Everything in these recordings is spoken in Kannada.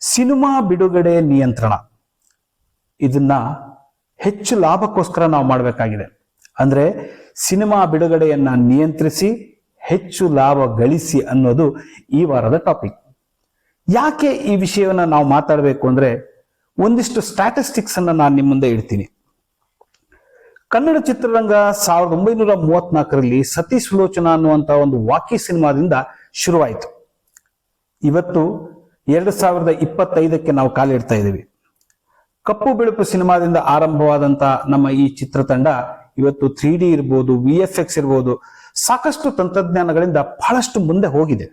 ಸಿನಿಮಾ ಬಿಡುಗಡೆ ನಿಯಂತ್ರಣ. ಇದನ್ನ ಹೆಚ್ಚು ಲಾಭಕ್ಕೋಸ್ಕರ ನಾವು ಮಾಡಬೇಕಾಗಿದೆ. ಅಂದ್ರೆ ಸಿನಿಮಾ ಬಿಡುಗಡೆಯನ್ನ ನಿಯಂತ್ರಿಸಿ, ಹೆಚ್ಚು ಲಾಭ ಗಳಿಸಿ ಅನ್ನೋದು ಈ ವಾರದ ಟಾಪಿಕ್. ಯಾಕೆ ಈ ವಿಷಯವನ್ನ ನಾವು ಮಾತಾಡಬೇಕು ಅಂದ್ರೆ ಒಂದಿಷ್ಟು ಸ್ಟ್ಯಾಟಿಸ್ಟಿಕ್ಸ್ ಅನ್ನು ನಾನು ನಿಮ್ಮ ಮುಂದೆ ಇಡ್ತೀನಿ. ಕನ್ನಡ ಚಿತ್ರರಂಗ ಸಾವಿರದ ಒಂಬೈನೂರ ಮೂವತ್ನಾಲ್ಕರಲ್ಲಿ ಸತಿ ಸುಲೋಚನಾ ಅನ್ನುವಂತ ಒಂದು ವಾಕಿ ಸಿನಿಮಾದಿಂದ ಶುರುವಾಯಿತು. ಇವತ್ತು ಎರಡು ಸಾವಿರದ ಇಪ್ಪತ್ತೈದಕ್ಕೆ ನಾವು ಕಾಲಿಡ್ತಾ ಇದ್ದೀವಿ. ಕಪ್ಪು ಬಿಳುಪು ಸಿನಿಮಾದಿಂದ ಆರಂಭವಾದಂತಹ ನಮ್ಮ ಈ ಚಿತ್ರತಂಡ ಇವತ್ತು ತ್ರೀ ಡಿ ಇರ್ಬೋದು ವಿ ಎಫ್ ಎಕ್ಸ್ ಇರ್ಬೋದು, ಸಾಕಷ್ಟು ತಂತ್ರಜ್ಞಾನಗಳಿಂದ ಬಹಳಷ್ಟು ಮುಂದೆ ಹೋಗಿದೆ.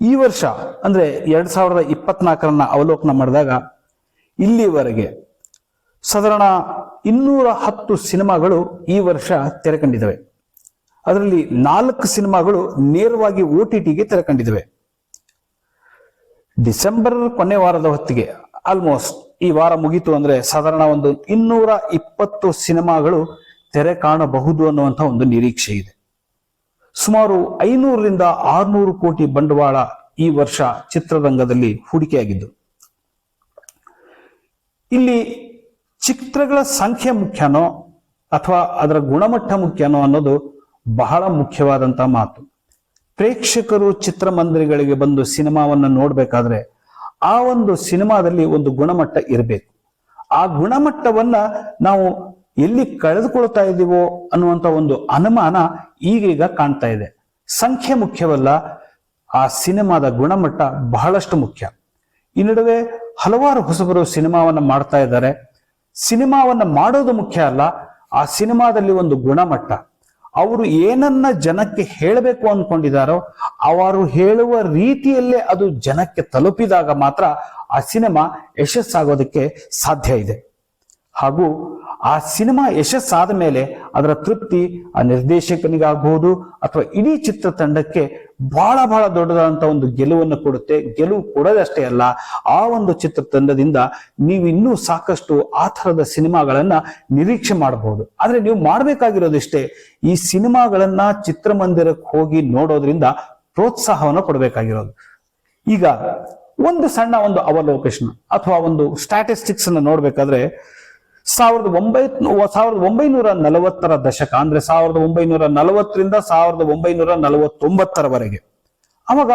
ಈ ವರ್ಷ, ಅಂದ್ರೆ ಎರಡ್ ಸಾವಿರದ ಇಪ್ಪತ್ನಾಲ್ಕರನ್ನ ಅವಲೋಕನ ಮಾಡಿದಾಗ ಇಲ್ಲಿವರೆಗೆ ಸಾಧಾರಣ ಇನ್ನೂರ ಹತ್ತು ಸಿನಿಮಾಗಳು ಈ ವರ್ಷ ತೆರೆಕಂಡಿದ್ದಾವೆ. ಅದರಲ್ಲಿ ನಾಲ್ಕು ಸಿನಿಮಾಗಳು ನೇರವಾಗಿ ಓ ಟಿ ಟಿಗೆ ತೆರೆ ಕಂಡಿದ್ದಾವೆ ಡಿಸೆಂಬರ್ ಕೊನೆ ವಾರದ ಹೊತ್ತಿಗೆ ಆಲ್ಮೋಸ್ಟ್ ಈ ವಾರ ಮುಗೀತು ಅಂದ್ರೆ ಸಾಧಾರಣ ಒಂದು ಇನ್ನೂರ ಇಪ್ಪತ್ತು ಸಿನಿಮಾಗಳು ತೆರೆ ಕಾಣಬಹುದು ಅನ್ನುವಂಥ ಒಂದು ನಿರೀಕ್ಷೆ ಇದೆ. ಸುಮಾರು ಐನೂರರಿಂದ ಆರ್ನೂರು ಕೋಟಿ ಬಂಡವಾಳ ಈ ವರ್ಷ ಚಿತ್ರರಂಗದಲ್ಲಿ ಹೂಡಿಕೆಯಾಗಿದ್ದು. ಇಲ್ಲಿ ಚಿತ್ರಗಳ ಸಂಖ್ಯೆ ಮುಖ್ಯನೋ ಅಥವಾ ಅದರ ಗುಣಮಟ್ಟ ಮುಖ್ಯನೋ ಅನ್ನೋದು ಬಹಳ ಮುಖ್ಯವಾದಂತಹ ಮಾತು. ಪ್ರೇಕ್ಷಕರು ಚಿತ್ರಮಂದಿರಗಳಿಗೆ ಬಂದು ಸಿನಿಮಾವನ್ನು ನೋಡಬೇಕಾದ್ರೆ ಆ ಒಂದು ಸಿನಿಮಾದಲ್ಲಿ ಒಂದು ಗುಣಮಟ್ಟ ಇರಬೇಕು. ಆ ಗುಣಮಟ್ಟವನ್ನ ನಾವು ಎಲ್ಲಿ ಕಳೆದುಕೊಳ್ತಾ ಇದ್ದೀವೋ ಅನ್ನುವಂತ ಒಂದು ಅನುಮಾನ ಈಗೀಗ ಕಾಣ್ತಾ ಇದೆ. ಸಂಖ್ಯೆ ಮುಖ್ಯವಲ್ಲ, ಆ ಸಿನಿಮಾದ ಗುಣಮಟ್ಟ ಬಹಳಷ್ಟು ಮುಖ್ಯ. ಈ ನಡುವೆ ಹಲವಾರು ಹೊಸಬರು ಸಿನಿಮಾವನ್ನು ಮಾಡ್ತಾ ಇದ್ದಾರೆ. ಸಿನಿಮಾವನ್ನು ಮಾಡೋದು ಮುಖ್ಯ ಅಲ್ಲ, ಆ ಸಿನಿಮಾದಲ್ಲಿ ಒಂದು ಗುಣಮಟ್ಟ. ಅವರು ಏನನ್ನ ಜನಕ್ಕೆ ಹೇಳಬೇಕು ಅನ್ಕೊಂಡಿದಾರೋ ಅವರು ಹೇಳುವ ರೀತಿಯಲ್ಲೇ ಅದು ಜನಕ್ಕೆ ತಲುಪಿದಾಗ ಮಾತ್ರ ಆ ಸಿನಿಮಾ ಯಶಸ್ಸಾಗೋದಕ್ಕೆ ಸಾಧ್ಯ ಇದೆ. ಹಾಗೂ ಆ ಸಿನಿಮಾ ಯಶಸ್ಸಾದ ಮೇಲೆ ಅದರ ತೃಪ್ತಿ ಆ ನಿರ್ದೇಶಕನಿಗಾಗಬಹುದು ಅಥವಾ ಇಡೀ ಚಿತ್ರತಂಡಕ್ಕೆ ಬಹಳ ಬಹಳ ದೊಡ್ಡದಾದಂಥ ಒಂದು ಗೆಲುವನ್ನು ಕೊಡುತ್ತೆ. ಗೆಲುವು ಕೊಡೋದಷ್ಟೇ ಅಲ್ಲ, ಆ ಒಂದು ಚಿತ್ರತಂಡದಿಂದ ನೀವು ಇನ್ನೂ ಸಾಕಷ್ಟು ಆ ಥರದ ಸಿನಿಮಾಗಳನ್ನ ನಿರೀಕ್ಷೆ ಮಾಡಬಹುದು ಆದರೆ ನೀವು ಮಾಡಬೇಕಾಗಿರೋದಿಷ್ಟೇ, ಈ ಸಿನಿಮಾಗಳನ್ನ ಚಿತ್ರಮಂದಿರಕ್ಕೆ ಹೋಗಿ ನೋಡೋದ್ರಿಂದ ಪ್ರೋತ್ಸಾಹವನ್ನು ಕೊಡಬೇಕಾಗಿರೋದು. ಈಗ ಒಂದು ಸಣ್ಣ ಒಂದು ಅವಲೋಕೇಶನ್ ಅಥವಾ ಒಂದು ಸ್ಟಾಟಿಸ್ಟಿಕ್ಸ್ ಅನ್ನು ನೋಡ್ಬೇಕಾದ್ರೆ ಸಾವಿರದ ಒಂಬೈ ಸಾವಿರದ ಒಂಬೈನೂರ ನಲವತ್ತರ ದಶಕ, ಅಂದ್ರೆ ಸಾವಿರದ ಒಂಬೈನೂರ ನಲವತ್ತರಿಂದ ಸಾವಿರದ ಒಂಬೈನೂರ ನಲವತ್ತೊಂಬತ್ತರವರೆಗೆ. ಅವಾಗ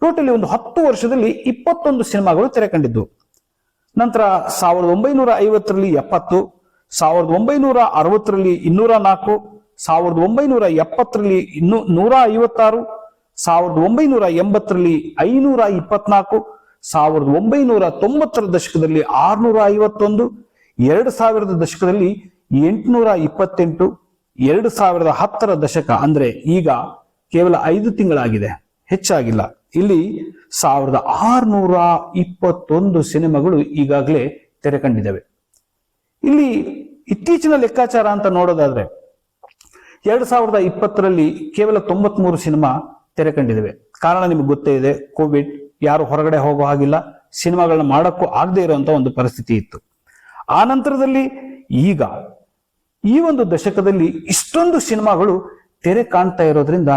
ಟೋಟಲಿ ಒಂದು ಹತ್ತು ವರ್ಷದಲ್ಲಿ ಇಪ್ಪತ್ತೊಂದು ಸಿನಿಮಾಗಳು ತೆರೆ ಕಂಡಿದ್ವು ನಂತರ ಸಾವಿರದ ಒಂಬೈನೂರ ಐವತ್ತರಲ್ಲಿ ಎಪ್ಪತ್ತು, ಸಾವಿರದ ಒಂಬೈನೂರ ಅರವತ್ತರಲ್ಲಿ ಇನ್ನೂರ ನಾಲ್ಕು, ಸಾವಿರದ ಒಂಬೈನೂರ ಎಪ್ಪತ್ತರಲ್ಲಿ ಇನ್ನು ನೂರ ಐವತ್ತಾರು, ಸಾವಿರದ ಒಂಬೈನೂರ ಎಂಬತ್ತರಲ್ಲಿ ಐನೂರ ಇಪ್ಪತ್ನಾಲ್ಕು, ಸಾವಿರದ ಒಂಬೈನೂರ ತೊಂಬತ್ತರ ದಶಕದಲ್ಲಿ ಆರ್ನೂರ ಐವತ್ತೊಂದು ಎರಡು ಸಾವಿರದ ದಶಕದಲ್ಲಿ ಎಂಟುನೂರ ಇಪ್ಪತ್ತೆಂಟು, ಎರಡು ಸಾವಿರದ ಹತ್ತರ ದಶಕ ಅಂದ್ರೆ ಈಗ ಕೇವಲ ಐದು ತಿಂಗಳಾಗಿದೆ. ಹೆಚ್ಚಾಗಿಲ್ಲ. ಇಲ್ಲಿ ಸಾವಿರದ ಆರ್ನೂರ ಇಪ್ಪತ್ತೊಂದು ಸಿನಿಮಾಗಳು ಈಗಾಗಲೇ ತೆರೆ ಕಂಡಿದ್ದಾವೆ. ಇಲ್ಲಿ ಇತ್ತೀಚಿನ ಲೆಕ್ಕಾಚಾರ ಅಂತ ನೋಡೋದಾದ್ರೆ, ಎರಡು ಸಾವಿರದ ಇಪ್ಪತ್ತರಲ್ಲಿ ಕೇವಲ ತೊಂಬತ್ಮೂರು ಸಿನಿಮಾ ತೆರೆ ಕಂಡಿದ್ದಾವೆ. ಕಾರಣ ನಿಮಗೆ ಗೊತ್ತೇ ಇದೆ, ಕೋವಿಡ್, ಯಾರು ಹೊರಗಡೆ ಹೋಗೋ ಹಾಗಿಲ್ಲ, ಸಿನಿಮಾಗಳನ್ನ ಮಾಡಕ್ಕೂ ಆಗದೆ ಇರುವಂತ ಒಂದು ಪರಿಸ್ಥಿತಿ ಇತ್ತು. ಆ ನಂತರದಲ್ಲಿ ಈಗ ಈ ಒಂದು ದಶಕದಲ್ಲಿ ಇಷ್ಟೊಂದು ಸಿನಿಮಾಗಳು ತೆರೆ ಕಾಣ್ತಾ ಇರೋದ್ರಿಂದ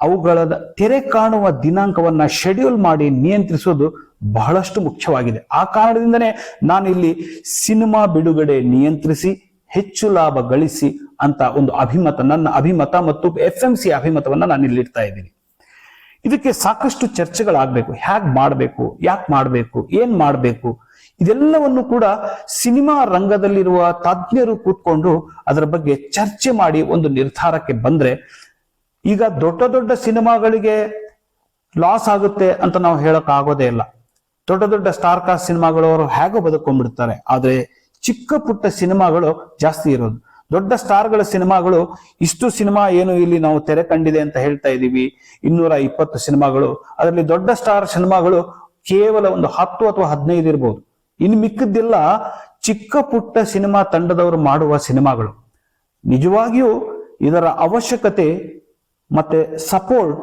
ಅವುಗಳ ತೆರೆ ಕಾಣುವ ದಿನಾಂಕವನ್ನ ಶೆಡ್ಯೂಲ್ ಮಾಡಿ ನಿಯಂತ್ರಿಸೋದು ಬಹಳಷ್ಟು ಮುಖ್ಯವಾಗಿದೆ. ಆ ಕಾರಣದಿಂದನೇ ನಾನು ಇಲ್ಲಿ ಸಿನಿಮಾ ಬಿಡುಗಡೆ ನಿಯಂತ್ರಿಸಿ, ಹೆಚ್ಚು ಲಾಭ ಗಳಿಸಿ ಅಂತ ಒಂದು ಅಭಿಮತ, ನನ್ನ ಅಭಿಮತ ಮತ್ತು ಎಫ್ ಎಂ ಸಿ ಅಭಿಮತವನ್ನ ನಾನು ಇಲ್ಲಿ ಇಡ್ತಾ ಇದ್ದೀನಿ. ಇದಕ್ಕೆ ಸಾಕಷ್ಟು ಚರ್ಚೆಗಳಾಗಬೇಕು. ಹೇಗೆ ಮಾಡಬೇಕು? ಯಾಕೆ ಮಾಡಬೇಕು? ಏನು ಮಾಡಬೇಕು? ಇದೆಲ್ಲವನ್ನು ಕೂಡ ಸಿನಿಮಾ ರಂಗದಲ್ಲಿರುವ ತಜ್ಞರು ಕೂತ್ಕೊಂಡು ಅದರ ಬಗ್ಗೆ ಚರ್ಚೆ ಮಾಡಿ ಒಂದು ನಿರ್ಧಾರಕ್ಕೆ ಬಂದ್ರೆ ಈಗ ದೊಡ್ಡ ದೊಡ್ಡ ಸಿನಿಮಾಗಳಿಗೆ ಲಾಸ್ ಆಗುತ್ತೆ ಅಂತ ನಾವು ಹೇಳಕ್ ಆಗೋದೇ ಇಲ್ಲ. ದೊಡ್ಡ ದೊಡ್ಡ ಸ್ಟಾರ್ ಕಾಸ್ಟ್ ಸಿನಿಮಾಗಳು ಅವರು ಹೇಗೋ ಬದುಕೊಂಡ್ಬಿಡ್ತಾರೆ. ಆದ್ರೆ ಚಿಕ್ಕ ಪುಟ್ಟ ಸಿನಿಮಾಗಳು ಜಾಸ್ತಿ ಇರೋದು. ದೊಡ್ಡ ಸ್ಟಾರ್ಗಳ ಸಿನಿಮಾಗಳು ಇಷ್ಟು ಸಿನಿಮಾ ಏನು ಇಲ್ಲಿ ನಾವು ತೆರೆ ಕಂಡಿದೆ ಅಂತ ಹೇಳ್ತಾ ಇದೀವಿ. ಇನ್ನೂರ ಇಪ್ಪತ್ತು ಸಿನಿಮಾಗಳು. ಅದರಲ್ಲಿ ದೊಡ್ಡ ಸ್ಟಾರ್ ಸಿನಿಮಾಗಳು ಕೇವಲ ಒಂದು ಹತ್ತು ಅಥವಾ ಹದಿನೈದು ಇರ್ಬೋದು. ಇನ್ನು ಮಿಕ್ಕದ್ದೆಲ್ಲ ಚಿಕ್ಕ ಪುಟ್ಟ ಸಿನಿಮಾ ತಂಡದವರು ಮಾಡುವ ಸಿನಿಮಾಗಳು. ನಿಜವಾಗಿಯೂ ಇದರ ಅವಶ್ಯಕತೆ ಮತ್ತೆ ಸಪೋರ್ಟ್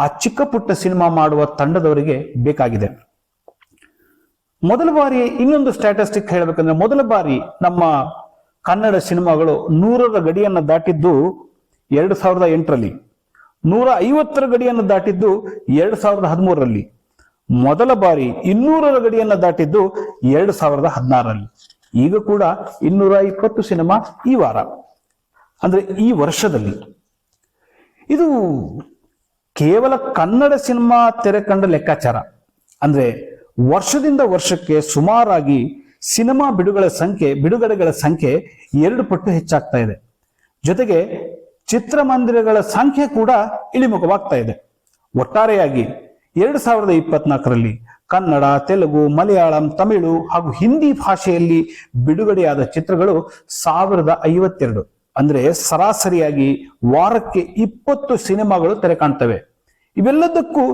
ಆ ಚಿಕ್ಕ ಪುಟ್ಟ ಸಿನಿಮಾ ಮಾಡುವ ತಂಡದವರಿಗೆ ಬೇಕಾಗಿದೆ. ಮೊದಲ ಬಾರಿ ಇನ್ನೊಂದು ಸ್ಟ್ಯಾಟಿಸ್ಟಿಕ್ ಹೇಳಬೇಕಂದ್ರೆ ಮೊದಲ ಬಾರಿ ನಮ್ಮ ಕನ್ನಡ ಸಿನಿಮಾಗಳು ನೂರರ ಗಡಿಯನ್ನು ದಾಟಿದ್ದು ಎರಡು ಸಾವಿರದ ಎಂಟರಲ್ಲಿ. ನೂರ ಐವತ್ತರ ಗಡಿಯನ್ನು ದಾಟಿದ್ದು ಎರಡು ಸಾವಿರದ ಹದಿಮೂರರಲ್ಲಿ. ಮೊದಲ ಬಾರಿ ಇನ್ನೂರರ ಗಡಿಯನ್ನ ದಾಟಿದ್ದು ಎರಡು ಸಾವಿರದ ಹದಿನಾರರಲ್ಲಿ. ಈಗ ಕೂಡ ಇನ್ನೂರ ಇಪ್ಪತ್ತು ಸಿನಿಮಾ ಈ ವಾರ. ಅಂದ್ರೆ ಈ ವರ್ಷದಲ್ಲಿ. ಇದು ಕೇವಲ ಕನ್ನಡ ಸಿನಿಮಾ ತೆರೆ ಕಂಡ ಲೆಕ್ಕಾಚಾರ. ಅಂದ್ರೆ ವರ್ಷದಿಂದ ವರ್ಷಕ್ಕೆ ಸುಮಾರಾಗಿ ಸಿನಿಮಾ ಬಿಡುಗಡೆ ಸಂಖ್ಯೆ, ಬಿಡುಗಡೆಗಳ ಸಂಖ್ಯೆ ಎರಡು ಪಟ್ಟು ಹೆಚ್ಚಾಗ್ತಾ ಇದೆ. ಜೊತೆಗೆ ಚಿತ್ರಮಂದಿರಗಳ ಸಂಖ್ಯೆ ಕೂಡ ಇಳಿಮುಖವಾಗ್ತಾ ಇದೆ. ಒಟ್ಟಾರೆಯಾಗಿ ಎರಡು ಸಾವಿರದ ಇಪ್ಪತ್ನಾಲ್ಕರಲ್ಲಿ ಕನ್ನಡ, ತೆಲುಗು, ಮಲಯಾಳಂ, ತಮಿಳು ಹಾಗೂ ಹಿಂದಿ ಭಾಷೆಯಲ್ಲಿ ಬಿಡುಗಡೆಯಾದ ಚಿತ್ರಗಳು ಸಾವಿರದ ಐವತ್ತೆರಡು. ಅಂದ್ರೆ ಸರಾಸರಿಯಾಗಿ ವಾರಕ್ಕೆ ಇಪ್ಪತ್ತು ಸಿನಿಮಾಗಳು ತೆರೆ ಕಾಣ್ತವೆ. ಇವೆಲ್ಲದಕ್ಕೂ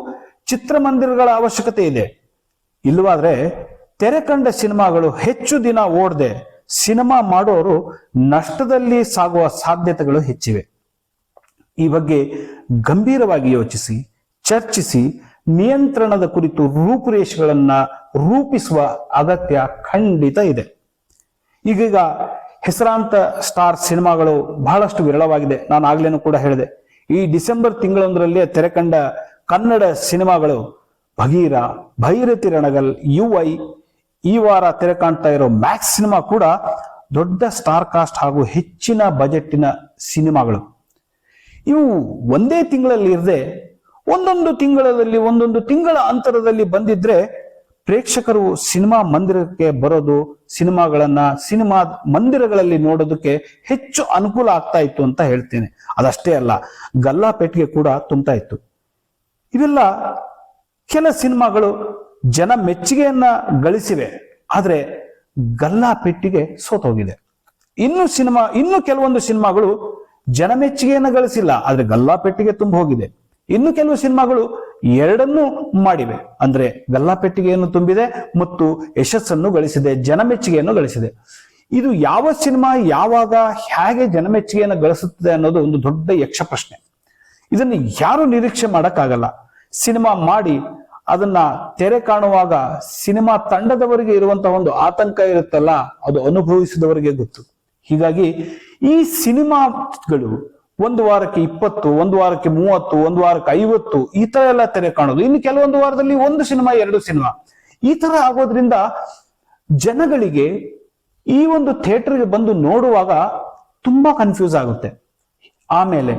ಚಿತ್ರಮಂದಿರಗಳ ಅವಶ್ಯಕತೆ ಇದೆ. ಇಲ್ಲವಾದ್ರೆ ತೆರೆ ಕಂಡ ಸಿನಿಮಾಗಳು ಹೆಚ್ಚು ದಿನ ಓಡದೆ ಸಿನಿಮಾ ಮಾಡೋರು ನಷ್ಟದಲ್ಲಿ ಸಾಗುವ ಸಾಧ್ಯತೆಗಳು ಹೆಚ್ಚಿವೆ. ಈ ಬಗ್ಗೆ ಗಂಭೀರವಾಗಿ ಯೋಚಿಸಿ, ಚರ್ಚಿಸಿ ನಿಯಂತ್ರಣದ ಕುರಿತು ರೂಪುರೇಷೆಗಳನ್ನ ರೂಪಿಸುವ ಅಗತ್ಯ ಖಂಡಿತ ಇದೆ. ಈಗೀಗ ಹೆಸರಾಂತ ಸ್ಟಾರ್ ಸಿನಿಮಾಗಳು ಬಹಳಷ್ಟು ವಿರಳವಾಗಿದೆ. ನಾನು ಆಗ್ಲೇನು ಕೂಡ ಹೇಳಿದೆ. ಈ ಡಿಸೆಂಬರ್ ತಿಂಗಳೊಂದರಲ್ಲಿ ತೆರೆ ಕಂಡ ಕನ್ನಡ ಸಿನಿಮಾಗಳು ಭಗೀರ, ಭೈರತಿ ರಣಗಲ್ ಯು ಐ ಈ ವಾರ ತೆರೆ ಕಾಣ್ತಾ ಇರೋ ಮ್ಯಾಕ್ಸ್ ಸಿನಿಮಾ ಕೂಡ ದೊಡ್ಡ ಸ್ಟಾರ್ ಕಾಸ್ಟ್ ಹಾಗೂ ಹೆಚ್ಚಿನ ಬಜೆಟ್ಟಿನ ಸಿನಿಮಾಗಳು. ಇವು ಒಂದೇ ತಿಂಗಳಲ್ಲಿ ಇರದೆ ಒಂದೊಂದು ತಿಂಗಳಲ್ಲಿ, ಒಂದೊಂದು ತಿಂಗಳ ಅಂತರದಲ್ಲಿ ಬಂದಿದ್ರೆ ಪ್ರೇಕ್ಷಕರು ಸಿನಿಮಾ ಮಂದಿರಕ್ಕೆ ಬರೋದು, ಸಿನಿಮಾಗಳನ್ನ ಸಿನಿಮಾ ಮಂದಿರಗಳಲ್ಲಿ ನೋಡೋದಕ್ಕೆ ಹೆಚ್ಚು ಅನುಕೂಲ ಆಗ್ತಾ ಇತ್ತು ಅಂತ ಹೇಳ್ತೇನೆ. ಅದಷ್ಟೇ ಅಲ್ಲ, ಗಲ್ಲಾಪೇಟೆಗೆ ಕೂಡ ತುಂಬ್ತಾ ಇತ್ತು. ಇವೆಲ್ಲ ಕೆಲ ಸಿನಿಮಾಗಳು ಜನ ಮೆಚ್ಚುಗೆಯನ್ನ ಗಳಿಸಿವೆ, ಆದ್ರೆ ಗಲ್ಲಾಪೆಟ್ಟಿಗೆ ಸೋತೋಗಿದೆ. ಇನ್ನು ಸಿನಿಮಾ, ಇನ್ನು ಕೆಲವೊಂದು ಸಿನಿಮಾಗಳು ಜನ ಮೆಚ್ಚುಗೆಯನ್ನ ಗಳಿಸಿಲ್ಲ, ಆದ್ರೆ ಗಲ್ಲಾಪೆಟ್ಟಿಗೆ ತುಂಬ ಹೋಗಿದೆ ಇನ್ನು ಕೆಲವು ಸಿನಿಮಾಗಳು ಎರಡನ್ನೂ ಮಾಡಿವೆ. ಅಂದ್ರೆ ಗಲ್ಲಾಪೆಟ್ಟಿಗೆಯನ್ನು ತುಂಬಿದೆ ಮತ್ತು ಯಶಸ್ಸನ್ನು ಗಳಿಸಿದೆ, ಜನಮೆಚ್ಚುಗೆಯನ್ನು ಗಳಿಸಿದೆ. ಇದು ಯಾವ ಸಿನಿಮಾ ಯಾವಾಗ ಹೇಗೆ ಜನಮೆಚ್ಚುಗೆಯನ್ನು ಗಳಿಸುತ್ತದೆ ಅನ್ನೋದು ಒಂದು ದೊಡ್ಡ ಯಕ್ಷ ಪ್ರಶ್ನೆ. ಇದನ್ನು ಯಾರು ನಿರೀಕ್ಷೆ ಮಾಡೋಕ್ಕಾಗಲ್ಲ. ಸಿನಿಮಾ ಮಾಡಿ ಅದನ್ನ ತೆರೆ ಕಾಣುವಾಗ ಸಿನಿಮಾ ತಂಡದವರಿಗೆ ಇರುವಂತಹ ಒಂದು ಆತಂಕ ಇರುತ್ತಲ್ಲ, ಅದು ಅನುಭವಿಸಿದವರಿಗೆ ಗೊತ್ತು. ಹೀಗಾಗಿ ಈ ಸಿನಿಮಾಗಳು ಒಂದು ವಾರಕ್ಕೆ ಇಪ್ಪತ್ತು, ಒಂದು ವಾರಕ್ಕೆ ಮೂವತ್ತು, ಒಂದು ವಾರಕ್ಕೆ ಐವತ್ತು, ಈ ತರ ಎಲ್ಲ ತೆರೆ ಕಾಣೋದು. ಇನ್ನು ಕೆಲವೊಂದು ವಾರದಲ್ಲಿ ಒಂದು ಸಿನಿಮಾ, ಎರಡು ಸಿನಿಮಾ. ಈ ತರ ಆಗೋದ್ರಿಂದ ಜನಗಳಿಗೆ ಈ ಒಂದು ಥಿಯೇಟರ್ಗೆ ಬಂದು ನೋಡುವಾಗ ತುಂಬಾ ಕನ್ಫ್ಯೂಸ್ ಆಗುತ್ತೆ. ಆಮೇಲೆ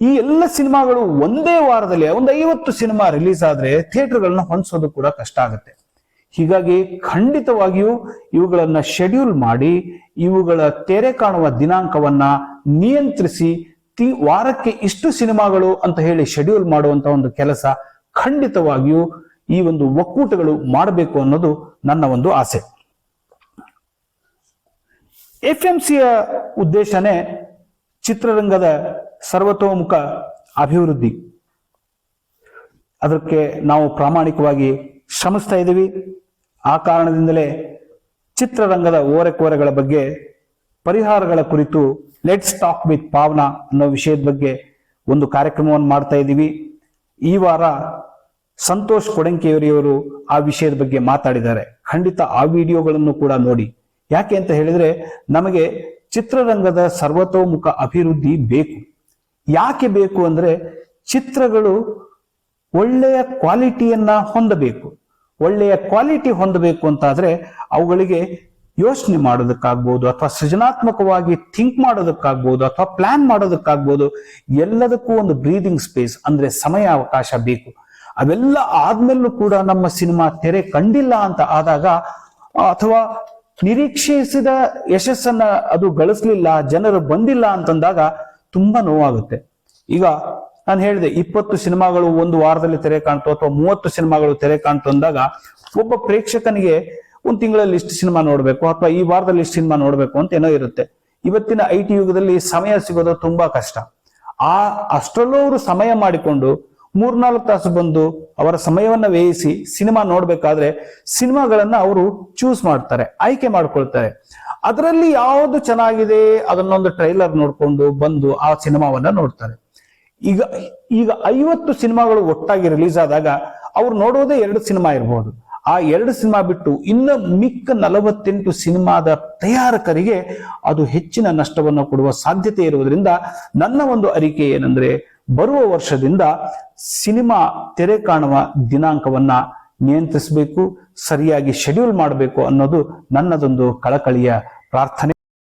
ಈ ಎಲ್ಲ ಸಿನಿಮಾಗಳು ಒಂದೇ ವಾರದಲ್ಲಿ, ಒಂದು ಐವತ್ತು ಸಿನಿಮಾ ರಿಲೀಸ್ ಆದ್ರೆ ಥಿಯೇಟರ್ಗಳನ್ನ ಹೊಂದಿಸೋದು ಕೂಡ ಕಷ್ಟ ಆಗುತ್ತೆ. ಹೀಗಾಗಿ ಖಂಡಿತವಾಗಿಯೂ ಇವುಗಳನ್ನ ಶೆಡ್ಯೂಲ್ ಮಾಡಿ, ಇವುಗಳ ತೆರೆ ಕಾಣುವ ದಿನಾಂಕವನ್ನ ನಿಯಂತ್ರಿಸಿ ವಾರಕ್ಕೆ ಇಷ್ಟು ಸಿನಿಮಾಗಳು ಅಂತ ಹೇಳಿ ಶೆಡ್ಯೂಲ್ ಮಾಡುವಂತ ಒಂದು ಕೆಲಸ ಖಂಡಿತವಾಗಿಯೂ ಈ ಒಂದು ಒಕ್ಕೂಟಗಳು ಮಾಡಬೇಕು ಅನ್ನೋದು ನನ್ನ ಒಂದು ಆಸೆ. ಎಫ್ ಎಂ ಸಿಯ ಉದ್ದೇಶನೇ ಚಿತ್ರರಂಗದ ಸರ್ವತೋಮುಖ ಅಭಿವೃದ್ಧಿ. ಅದಕ್ಕೆ ನಾವು ಪ್ರಾಮಾಣಿಕವಾಗಿ ಶ್ರಮಿಸ್ತಾ ಇದ್ದೀವಿ. ಆ ಕಾರಣದಿಂದಲೇ ಚಿತ್ರರಂಗದ ಓರೆಕೋರೆಗಳ ಬಗ್ಗೆ ಪರಿಹಾರಗಳ ಕುರಿತು ಲೆಟ್ಸ್ ಟಾಕ್ ವಿತ್ ಪಾವನಾ ಅನ್ನೋ ವಿಷಯದ ಬಗ್ಗೆ ಒಂದು ಕಾರ್ಯಕ್ರಮವನ್ನು ಮಾಡ್ತಾ ಇದ್ದೀವಿ. ಈ ವಾರ ಸಂತೋಷ್ ಕೊಡಂಕಿಯವರಿಯವರು ಆ ವಿಷಯದ ಬಗ್ಗೆ ಮಾತಾಡಿದ್ದಾರೆ. ಖಂಡಿತ ಆ ವಿಡಿಯೋಗಳನ್ನು ಕೂಡ ನೋಡಿ. ಯಾಕೆ ಅಂತ ಹೇಳಿದ್ರೆ ನಮಗೆ ಚಿತ್ರರಂಗದ ಸರ್ವತೋಮುಖ ಅಭಿವೃದ್ಧಿ ಬೇಕು. ಯಾಕೆ ಬೇಕು ಅಂದ್ರೆ ಚಿತ್ರಗಳು ಒಳ್ಳೆಯ ಕ್ವಾಲಿಟಿಯನ್ನ ಹೊಂದಬೇಕು. ಒಳ್ಳೆಯ ಕ್ವಾಲಿಟಿ ಹೊಂದಬೇಕು ಅಂತಾದ್ರೆ ಅವುಗಳಿಗೆ ಯೋಚನೆ ಮಾಡೋದಕ್ಕಾಗ್ಬೋದು ಅಥವಾ ಸೃಜನಾತ್ಮಕವಾಗಿ ಥಿಂಕ್ ಮಾಡೋದಕ್ಕಾಗ್ಬೋದು ಅಥವಾ ಪ್ಲಾನ್ ಮಾಡೋದಕ್ಕಾಗ್ಬೋದು ಎಲ್ಲದಕ್ಕೂ ಒಂದು ಬ್ರೀದಿಂಗ್ ಸ್ಪೇಸ್ ಅಂದ್ರೆ ಸಮಯ ಅವಕಾಶ ಬೇಕು. ಅವೆಲ್ಲ ಆದ್ಮೇಲೂ ಕೂಡ ನಮ್ಮ ಸಿನಿಮಾ ತೆರೆ ಕಂಡಿಲ್ಲ ಅಂತ ಆದಾಗ, ಅಥವಾ ನಿರೀಕ್ಷಿಸಿದ ಯಶಸ್ಸನ್ನ ಅದು ಗಳಿಸ್ಲಿಲ್ಲ, ಜನರು ಬಂದಿಲ್ಲ ಅಂತಂದಾಗ ತುಂಬಾ ನೋವಾಗುತ್ತೆ. ಈಗ ನಾನು ಹೇಳಿದೆ, ಇಪ್ಪತ್ತು ಸಿನಿಮಾಗಳು ಒಂದು ವಾರದಲ್ಲಿ ತೆರೆ ಕಾಣ್ತು ಅಥವಾ ಮೂವತ್ತು ಸಿನಿಮಾಗಳು ತೆರೆ ಕಾಣ್ತು ಅಂದಾಗ, ಒಬ್ಬ ಪ್ರೇಕ್ಷಕನಿಗೆ ಒಂದು ತಿಂಗಳಲ್ಲಿ ಇಷ್ಟು ಸಿನಿಮಾ ನೋಡಬೇಕು ಅಥವಾ ಈ ವಾರದಲ್ಲಿ ಇಷ್ಟು ಸಿನಿಮಾ ನೋಡಬೇಕು ಅಂತ ಏನೋ ಇರುತ್ತೆ. ಇವತ್ತಿನ ಐ ಟಿ ಯುಗದಲ್ಲಿ ಸಮಯ ಸಿಗೋದು ತುಂಬಾ ಕಷ್ಟ. ಆ ಅಷ್ಟರಲ್ಲೂ ಅವರು ಸಮಯ ಮಾಡಿಕೊಂಡು ಮೂರ್ನಾಲ್ಕು ತಾಸು ಬಂದು ಅವರ ಸಮಯವನ್ನ ವ್ಯಯಿಸಿ ಸಿನಿಮಾ ನೋಡಬೇಕಾದ್ರೆ ಸಿನಿಮಾಗಳನ್ನ ಅವರು ಚೂಸ್ ಮಾಡ್ತಾರೆ, ಆಯ್ಕೆ ಮಾಡ್ಕೊಳ್ತಾರೆ. ಅದರಲ್ಲಿ ಯಾವುದು ಚೆನ್ನಾಗಿದೆ ಅದನ್ನೊಂದು ಟ್ರೈಲರ್ ನೋಡಿಕೊಂಡು ಬಂದು ಆ ಸಿನಿಮಾವನ್ನ ನೋಡ್ತಾರೆ. ಈಗ ಈಗ ಐವತ್ತು ಸಿನಿಮಾಗಳು ಒಟ್ಟಾಗಿ ರಿಲೀಸ್ ಆದಾಗ ಅವ್ರು ನೋಡೋದೇ ಎರಡು ಸಿನಿಮಾ ಇರಬಹುದು ಆ ಎರಡು ಸಿನಿಮಾ ಬಿಟ್ಟು ಇನ್ನು ಮಿಕ್ಕ ನಲವತ್ತೆಂಟು ಸಿನಿಮಾದ ತಯಾರಕರಿಗೆ ಅದು ಹೆಚ್ಚಿನ ನಷ್ಟವನ್ನು ಕೊಡುವ ಸಾಧ್ಯತೆ ಇರುವುದರಿಂದ ನನ್ನ ಒಂದು ಅರಿಕೆ ಏನಂದ್ರೆ ಬರುವ ವರ್ಷದಿಂದ ಸಿನಿಮಾ ತೆರೆ ಕಾಣುವ ದಿನಾಂಕವನ್ನ ನಿಯಂತ್ರಿಸಬೇಕು, ಸರಿಯಾಗಿ ಶೆಡ್ಯೂಲ್ ಮಾಡಬೇಕು ಅನ್ನೋದು ನನ್ನದೊಂದು ಕಳಕಳಿಯ ಪ್ರಾರ್ಥನೆ.